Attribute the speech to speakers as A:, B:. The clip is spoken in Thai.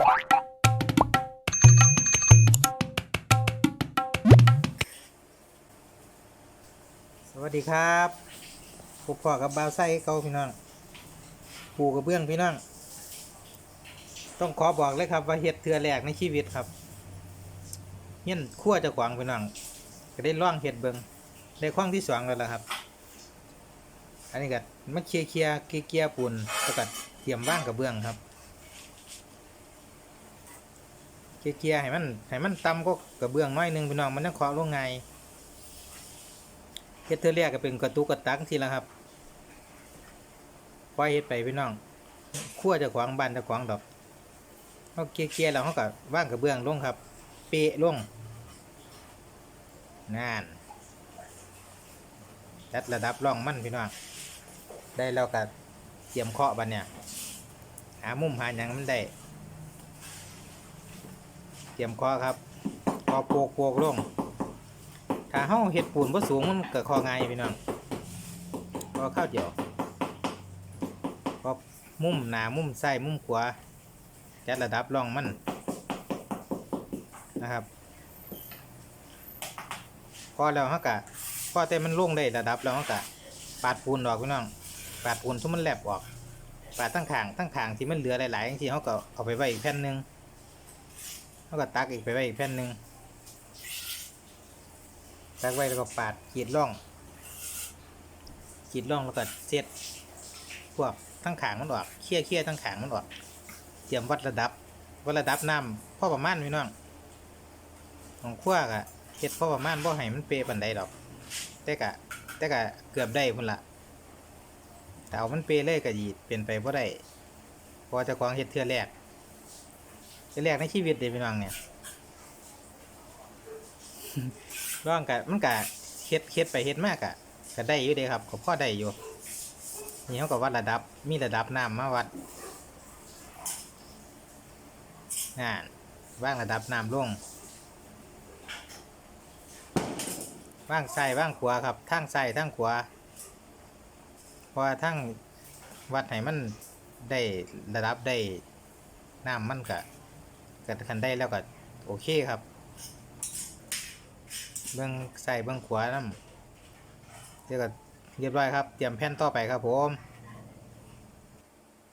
A: สวัสดีครับพบพ่อกับบาวไส้เขาพี่น้อง ปูกับเบื้องพี่น้อง ต้องขอบอกเลยครับว่าเห็ดเถื่อแหลกในชีวิตครับเงี้ยขั้วจะขวางพี่น้อง ก็ได้ล่องเห็ดเบิงได้คข้องที่สองแล้วล่ะครับ อันนี้ก็มันเคลียเคลียร์เคลียร์ปูนแล้วก็เตรียมว่างกับเบื้องครับ เคลียร์เคลียให้มันให้มันต่ำก็กระเบื้องน้อยหนึงพี่น้องมันยังเคาะลงไงเฮ็ดเทือแรกก็เป็นกระตุกกระตักทีละครับปล่อยเฮ็ดไปพี่น้องขั้วจะขวางบ้านจะขวางดอกเขาเคลียร์เคลียร์แล้วเขาก็ว่างกระเบื้องลงครับ เปะลงนั่นจัดระดับร่องมันพี่น้องได้แล้วก็เตรียมเคาะบันเนี่ยหามุมหาอย่างมันได้ รียมคอครับคอโปกโปกลงถ้าเฮาเห็ดปูนบ่สูงมันเกิดคอง่ายพี่น้องพอข้าวเดียวพอมุมหนามุมซ้มุมขวาจัดระดับร่องมันนะครับพอแล้วเฮากะพอแต่มันลงได้ระดับแล้วเฮากะปาดปูนออกพี่น้องปาดปูนทุกมันแหลบออกปาดตั้งขางตั้งขางที่มันเหลือหลายๆอย่างที่เฮาก็เอาไปไว้อีกแผ่นหนึ่ง แล้วก็ตักอีกไปไว้อีกแผ่นหนึ่งตักไว้แล้วก็ปาดขีดร่องขีดร่องแล้วก็เช็ดพวกทั้งขางมันออกเคี่ยเคี่ยทั้งขางมันออกเตรียมวัดระดับวัดระดับน้ำพ่อประมาณพี่น้องของขั้วกะเฮ็ดพ่อประมาณบ่ให้มันเปรปันใดดอก แต่กะแต่กะเกือบได้พุ่นละแต่เอามันเปรเลยก็ยีดเปลี่ยนไปบ่ได้พอจะควางเฮ็ดเทื่อแรก แรกในชีวิตเลยพี่น้องเนี่ยร่องกะมันกะเฮ็ดเฮ็ดไปเฮ็ดมากอะก็ได้อยู่เด้ครับก็พอได้อยู่นี่เขาก็วัดระดับมีระดับน้ำมาวัดงานว่างระดับน้ำลงว่างซ้ายว่างขวาครับทั้งซ้ายทั้งขวาเพราะทั้งวัดให้มันได้ระดับได้น้ำมันกะ กัคันได้แล้วก็โอเคครับ เบื้องใส่เบื้องขวาน้ำเดี๋ยวก็เรียบร้อยครับ เตรียมแผ่นต่อไปครับผม